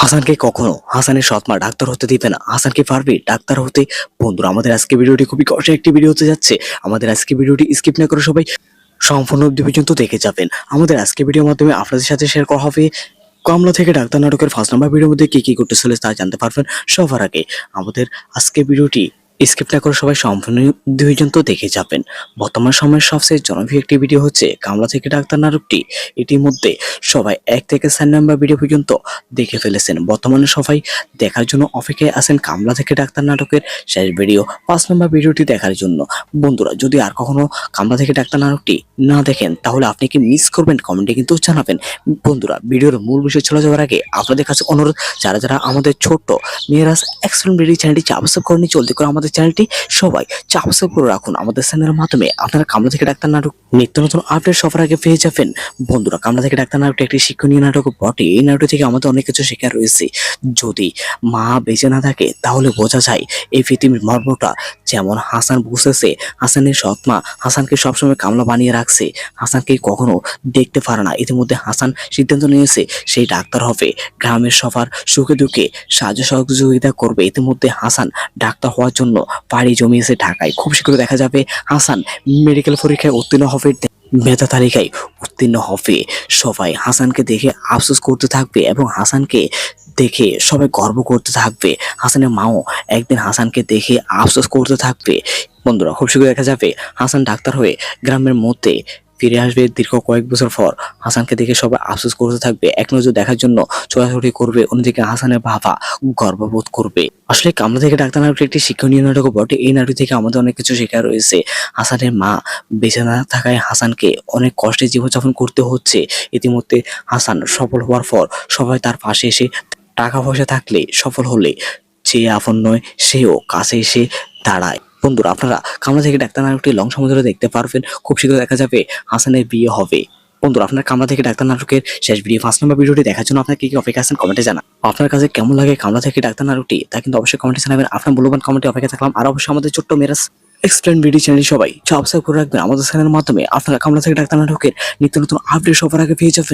হাসানকে কখনো হাসানের সৎমা ডাক্তার হতে দিবে না। হাসানকে পারবে ডাক্তার হতে। বন্ধুরা, আমাদের আজকে ভিডিওটি খুবই কষ্ট একটি ভিডিও হতে যাচ্ছে। আমাদের আজকে ভিডিওটি স্কিপ না করে সবাই সম্পূর্ণ অব্দি পর্যন্ত দেখে যাবেন। আমাদের আজকে ভিডিওর মাধ্যমে আপনাদের সাথে শেয়ার করা হবে কমলা থেকে ডাক্তার নাটকের ফার্স্ট নাম্বার ভিডিওর মধ্যে কী কী করতে চলে তা জানতে পারবেন সবার আগে। আমাদের আজকে ভিডিওটি স্কিপ করে সবাই সম্পূর্ণ অব্দি পর্যন্ত দেখে যাবেন। বর্তমান সময়ের সবচেয়ে জনপ্রিয় একটি ভিডিও হচ্ছে কামলা থেকে ডাক্তার নাটকটি ইতিমধ্যে সবাই এক থেকে চার নাম্বার ভিডিও পর্যন্ত দেখে ফেলেছেন। বর্তমানে সবাই দেখার জন্য অপেক্ষায় আছেন কামলা থেকে ডাক্তার নাটকের শেষ ভিডিও পাঁচ নম্বর ভিডিওটি দেখার জন্য। বন্ধুরা, যদি আর কখনো কামলা থেকে ডাক্তার নাটকটি না দেখেন, তাহলে আপনি কি মিস করবেন? কমেন্টে কিন্তু জানাবেন। বন্ধুরা ভিডিওর মূল বিষয় চলে যাওয়ার আগে আপনাদের কাছে অনুরোধ, যারা যারা আমাদের ছোট্ট মেয়েরাস এক্সেলেন্ট ভিডিও চ্যানেলটি চাপসাপ করেনি জলদি করে আমাদের চ্যানেলটি সবাই চাপসাপ করে রাখুন আমাদের চ্যানেলের মাধ্যমে। আপনারা কামলা থেকে ডাক্তার নাটক, নিত্য নতুন আপডেট সবার আগে পেয়ে যাবেন। বন্ধুরা, কামলা থেকে ডাক্তার নাটকটি একটি শিক্ষণীয় নাটক বটে। এই নাটক থেকে আমাদের অনেক কিছু শেখার রয়েছে। যদি মা বেঁচে না থাকে, তাহলে বোঝা যায় এই পৃথিবীর মর্মটা যেমন হাসান বুঝেছে হাসানের সৎ মা হাসানকে সবসময় কামলা বানিয়ে রাখছে। হাসানকে কখনো দেখতে পারে না। ইতিমধ্যে হাসান সিদ্ধান্ত নিয়েছে, সেই ডাক্তার হবে। গ্রামের সবার সুখে দুঃখে সাহায্য সহযোগিতা করবে। ইতিমধ্যে হাসান ডাক্তার হওয়ার জন্য পাড়ি জমিয়েছে ঢাকায়। খুব শীঘ্র দেখা যাবে হাসান মেডিকেল পরীক্ষায় উত্তীর্ণ হবে, মেধা তালিকায় উত্তীর্ণ হবে। সবাই হাসানকে দেখে আফসোস করতে থাকবে এবং হাসানকে দেখে সবাই গর্ব করতে থাকবে। হাসানের মাও একদিন হাসানকে দেখে আফসোস করতে থাকবে। বন্ধুরা, খুব শীঘ্র দেখা যাবে। হাসান ডাক্তার হয়ে গ্রামের মধ্যে ফিরে আসবে দীর্ঘ কয়েক বছর পর। হাসানকে দেখে সবাই আফসোস করতে থাকবে। এক নজর দেখার জন্য ছোটাছুটি করবে অন্যদিকে হাসানের বাবা গর্ববোধ করবে। আসলে কামলা থেকে ডাক্তার নাটক একটি শিক্ষণীয় নাটক বটে। এই নাটক থেকে আমাদের অনেক কিছু শেখা রয়েছে। হাসানের মা বেঁচে না থাকায় হাসানকে অনেক কষ্টে জীবনযাপন করতে হচ্ছে। ইতিমধ্যে হাসান সফল হওয়ার পর সবাই তার পাশে এসে টাকা পয়সা থাকলে সফল হলে যে আপন নয়, সেও কাছে এসে দাঁড়ায়। বন্ধুরা, আপনারা কামরা থেকে ডাক্তার নাটকটি লং সময় ধরে দেখতে পারবেন। খুব শীঘ্র দেখা যাবে, হাসানের বিয়ে হবে। বন্ধুরা, আপনার কামরা থেকে ডাক্তার নাটকের শেষ ভিডিও পাঁচ নম্বর ভিডিওটি দেখার জন্য আপনার কি কি অপেক্ষা আছেন কমেন্টে জানা আপনার কাছে কেমন লাগে কামরা থেকে ডাক্তার নাটকটি তা কিন্তু অবশ্যই কমেন্টে জানাবেন। আপনার মূল্যবান কমেন্টে অপেক্ষা থাকলাম। আর অবশ্যই আমাদের ছোট্ট মেরাস এক্সপ্লেন ভিডিও চ্যানেল সবাই সাবস্ক্রাইব করে রাখবেন। আমাদের চ্যানেলের মাধ্যমে আপনারা কামরা থেকে ডাক্তার নাটকের নিত্য নতুন আপডেট সবার আগে পেয়ে যাবেন।